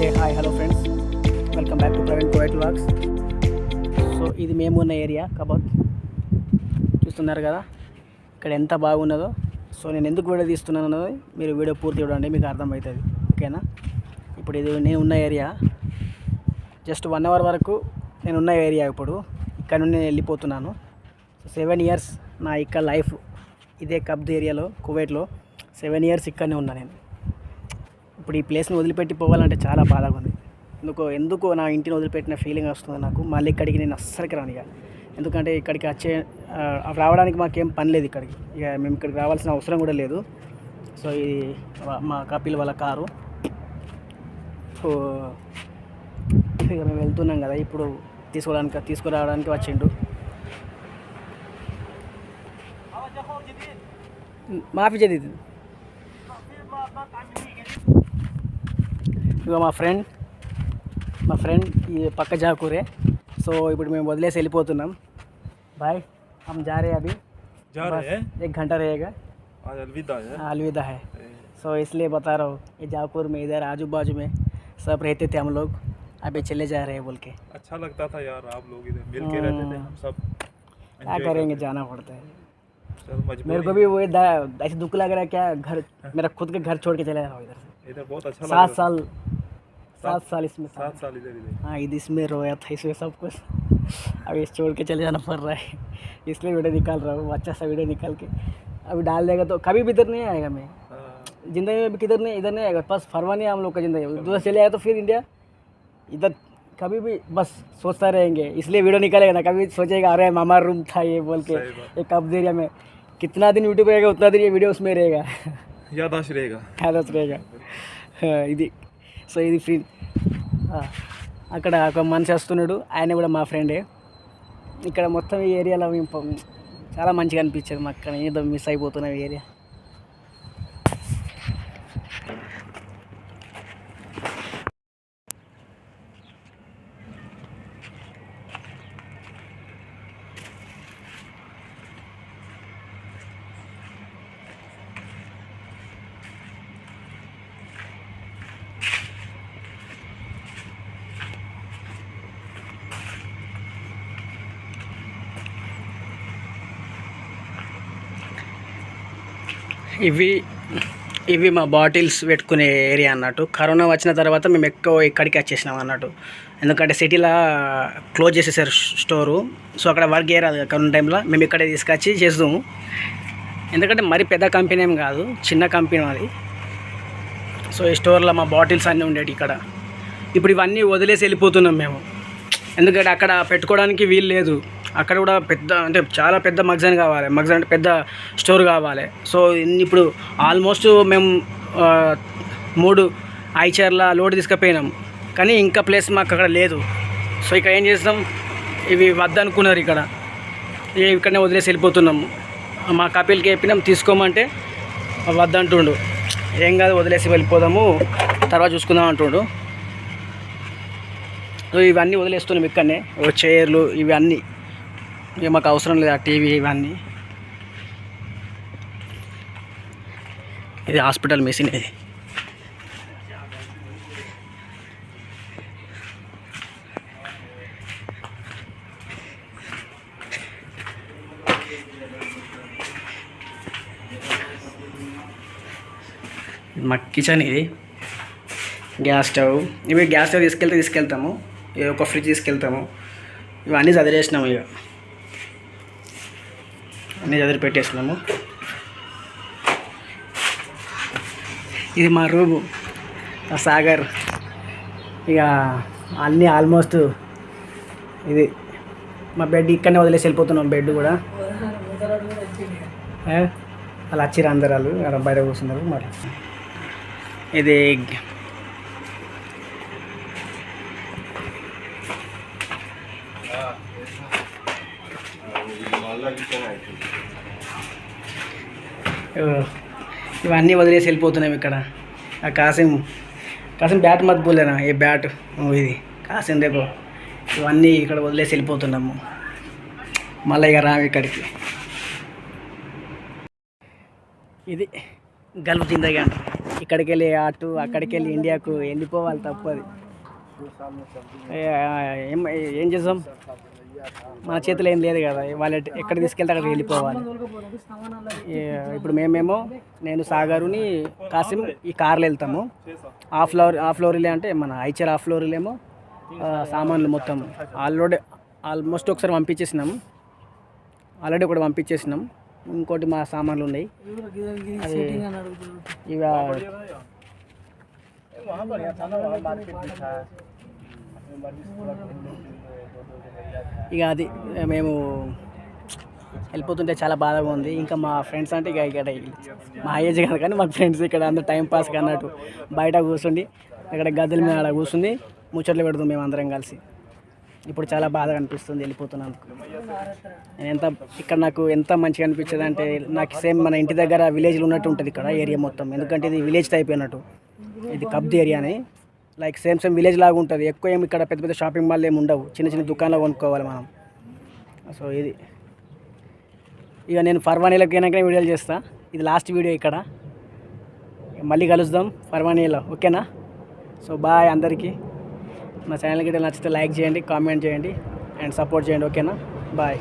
A hi hello friends welcome back to Praveen Kuwait walks so ఇది మేము ఉన్న area కబాక్. చూస్తున్నారు కదా? ఇక్కడ ఎంత బాగున్నదో. సో నేను ఎందుకు వీడియో తీస్తున్నాను అన్నది మీరు వీడియో పూర్తి చూడండి మీకు అర్థమవుతుంది. ఓకేనా? ఇప్పుడు ఇది నేను ఉన్న ఏరియా. జస్ట్ వన్ అవర్ వరకు నేను ఉన్న ఏరియా ఇప్పుడు. ఇక్కడ నుండి నేను వెళ్ళిపోతున్నాను. సెవెన్ ఇయర్స్ నా ఇక్కడ లైఫ్ ఇదే కబ్ద్ ఏరియాలో కువైట్లో. సెవెన్ ఇయర్స్ ఇక్కడనే ఉన్నా నేను. ఇప్పుడు ఈ ప్లేస్ని వదిలిపెట్టి పోవాలంటే చాలా బాధగా ఉంది. ఎందుకో ఎందుకో నా ఇంటిని వదిలిపెట్టిన ఫీలింగ్ వస్తుంది నాకు. మళ్ళీ ఇక్కడికి నేను అస్సలకి రాను ఇక. ఎందుకంటే ఇక్కడికి వచ్చే రావడానికి మాకేం పని లేదు ఇక్కడికి. ఇక మేము ఇక్కడికి రావాల్సిన అవసరం కూడా లేదు. సో ఇది మా కపిల్ వాళ్ళ కారు. సో ఇక మేము వెళ్తున్నాం కదా ఇప్పుడు తీసుకోవడానికి తీసుకురావడానికి వచ్చిండు. మాఫీ జదీద్ ఇక మా ఫ్రెండ్ మా ఫ్రెండ్ ఈ పక్క జాకూరే సో ఇప్పుడు మేము వదిలేసి వెళ్ళిపోతున్నాం బాయ్ हम जा रहे हैं अभी जा बस रहे हैं एक घंटा रहेगा आज अलविदा है हाँ, अलविदा है सो इसलिए बता रहा हूँ ये जापुर में इधर आजू बाजू में सब रहते थे हम लोग अभी चले जा रहे हैं बोल के अच्छा लगता था यार आप लोग इधर मिल के रहते थे हम सब क्या enjoy करेंगे करते जाना पड़ता है थे। चलो मजबूरी मेरे को भी वो दा- ऐसे दुख लग रहा है क्या घर मेरा खुद के घर छोड़ के चले जा रहा हूँ इधर से इधर बहुत अच्छा लग सात रहा साल सात साल इसमें सात साल इधर हाँ ईद इसमें रोया था इसमें सब कुछ। अब छोड़ के चले जाना पड़ रहा है। इसलिए वीडियो निकाल रहा हूँ अच्छा सा वीडियो निकाल के। अभी डाल देगा तो कभी भी इधर नहीं आएगा मैं। हाँ। ज़िंदगी में भी किधर नहीं इधर नहीं आएगा। बस फरवानी है हम लोग का ज़िंदगी। उधर चले आए तो फिर इंडिया इधर कभी भी बस सोचता रहेंगे। इसलिए वीडियो निकालेगा ना कभी सोचेगा अरे मामा रूम था ये बोल के। एक कब दे रहा मैं। कितना दिन यूट्यूब रहेगा उतना दिन ये वीडियो उसमें रहेगा। यादाश रहेगा। यादाश रहेगा। हाँ, इधर సో ఇది ఫ్రీ అక్కడ ఒక మనిషి వస్తున్నాడు. ఆయన కూడా మా ఫ్రెండే. ఇక్కడ మొత్తం ఈ ఏరియాలో మేము చాలా మంచిగా అనిపించేది మాకు. కానీ ఏదో మిస్ అయిపోతున్నాం ఈ ఏరియా. ఇవి ఇవి మా బాటిల్స్ పెట్టుకునే ఏరియా అన్నట్టు. కరోనా వచ్చిన తర్వాత మేము ఎక్కువ ఇక్కడికి వచ్చేసినాం అన్నట్టు. ఎందుకంటే సిటీలో క్లోజ్ చేసేసారు స్టోరు. సో అక్కడ వర్క్ చేయరాదు కరోనా టైంలో. మేము ఇక్కడే తీసుకొచ్చి చేస్తాము ఎందుకంటే మరి పెద్ద కంపెనీ ఏం కాదు చిన్న కంపెనీ అది సో ఈ స్టోర్లో మా బాటిల్స్ అన్నీ ఉండేవి ఇక్కడ. ఇప్పుడు ఇవన్నీ వదిలేసి వెళ్ళిపోతున్నాం మేము. ఎందుకంటే అక్కడ పెట్టుకోవడానికి వీలు లేదు. అక్కడ కూడా పెద్ద అంటే చాలా పెద్ద మగ్జాన్ కావాలి. మగ్జాన్ అంటే పెద్ద స్టోర్ కావాలి. సో ఇప్పుడు ఆల్మోస్ట్ మేము మూడు ఐచర్ల లోడ్ తీసుకుపోయినాం. కానీ ఇంకా ప్లేస్ మాకు అక్కడ లేదు. సో ఇక ఏం చేస్తాం ఇవి వద్దనుకున్నారు ఇక్కడ. ఇక్కడనే వదిలేసి వెళ్ళిపోతున్నాము మా కపిల్కి చెప్పినాం తీసుకోమంటే వద్దంటుండు. ఏం కాదు వదిలేసి వెళ్ళిపోదాము. తర్వాత చూసుకుందాం అంటుండు. సో ఇవన్నీ వదిలేస్తున్నాం ఇక్కడనే. ఓ చైర్లు ఇవన్నీ. ఇక మాకు అవసరం లేదు ఆ టీవీ ఇవన్నీ. ఇది హాస్పిటల్ మెషిన్ ఇది. మా కిచెన్ ఇది. Gas stove. ఇవి గ్యాస్ స్టవ్ తీసుకెళ్తే తీసుకెళ్తాము. ఇది ఒక ఫ్రిడ్జ్ తీసుకెళ్తాము. ఇవన్నీ చదివేసినాము ఇక. అన్నీ చదివి పెట్టేసినాము ఇది మా రూము ఆ సాగర్. ఇక అన్నీ ఆల్మోస్ట్ ఇది. మా బెడ్ ఇక్కడనే వదిలేసి వెళ్ళిపోతున్నాం బెడ్ కూడా. అలా వచ్చిర్రు అందరు వాళ్ళు బయట కూర్చున్నారు మరి. ఇది ఇవన్నీ వదిలేసి వెళ్ళిపోతున్నాం ఇక్కడ. ఆ కాసిం కాసిం బ్యాట్ మత్ ఈ ఏ బ్యాట్ ఇది కాసిం రేపు ఇవన్నీ ఇక్కడ వదిలేసి వెళ్ళిపోతున్నాము. మళ్ళీ ఇక రాము ఇక్కడికి. ఇది గల్ఫ్ జిందగీ అంటారు ఇక్కడికి వెళ్ళి అటు అక్కడికి వెళ్ళి ఇండియాకు వెళ్ళిపోవాలి తప్పది ఏం ఏం చేద్దాం మన చేతిలో ఏం లేదు కదా. వాళ్ళు ఎక్కడ తీసుకెళ్తే అక్కడికి వెళ్ళిపోవాలి. ఇప్పుడు మేమేమో నేను సాగరుని కాసిం ఈ కార్లో వెళ్తాము. ఆ ఫ్లోర్ ఆ ఫ్లోర్లే అంటే మన ఐచర్ ఆ ఫ్లోర్లేమో సామాన్లు మొత్తం. ఆల్రెడీ ఆల్మోస్ట్ ఒకసారి పంపించేసినాము ఆల్రెడీ ఒకటి పంపించేసినాం. ఇంకోటి మా సామాన్లు ఉన్నాయి. అది ఇక ఇక అది మేము వెళ్ళిపోతుంటే చాలా బాధగా ఉంది. ఇంకా మా ఫ్రెండ్స్ అంటే ఇక ఇక్కడ మా ఏజ్ కాదు కానీ మా ఫ్రెండ్స్ ఇక్కడ అందరూ టైం పాస్ అన్నట్టు బయట కూర్చుండి అక్కడ గదుల మీద అక్కడ కూర్చుంది ముచ్చట్లు పెడుతుంది మేము అందరం కలిసి. ఇప్పుడు చాలా బాధగా అనిపిస్తుంది వెళ్ళిపోతున్నాను నేను ఎంత ఇక్కడ నాకు ఎంత మంచిగా అనిపించేది అంటే నాకు సేమ్ మన ఇంటి దగ్గర విలేజ్లో ఉన్నట్టు ఉంటుంది ఇక్కడ ఏరియా మొత్తం. ఎందుకంటే ఇది విలేజ్ టైప్ అన్నట్టు. ఇది కబ్ది ఏరియా అని. లైక్ సేమ్ సేమ్ విలేజ్ లాగా ఉంటుంది. ఎక్కువ ఏమి ఇక్కడ పెద్ద పెద్ద షాపింగ్ మాల్ ఏమి ఉండవు. చిన్న చిన్న దుకాణాలు కొనుక్కోవాలి మనం. సో ఇది. ఇక నేను ఫర్వానీలోకి అయినాక వీడియోలు చేస్తా. ఇది లాస్ట్ వీడియో ఇక్కడ. మళ్ళీ కలుద్దాం ఫర్వానీలో. ఓకేనా? సో బాయ్ అందరికీ. నా ఛానల్ గిట్ట నచ్చితే లైక్ చేయండి కామెంట్ చేయండి అండ్ సపోర్ట్ చేయండి. ఓకేనా? బాయ్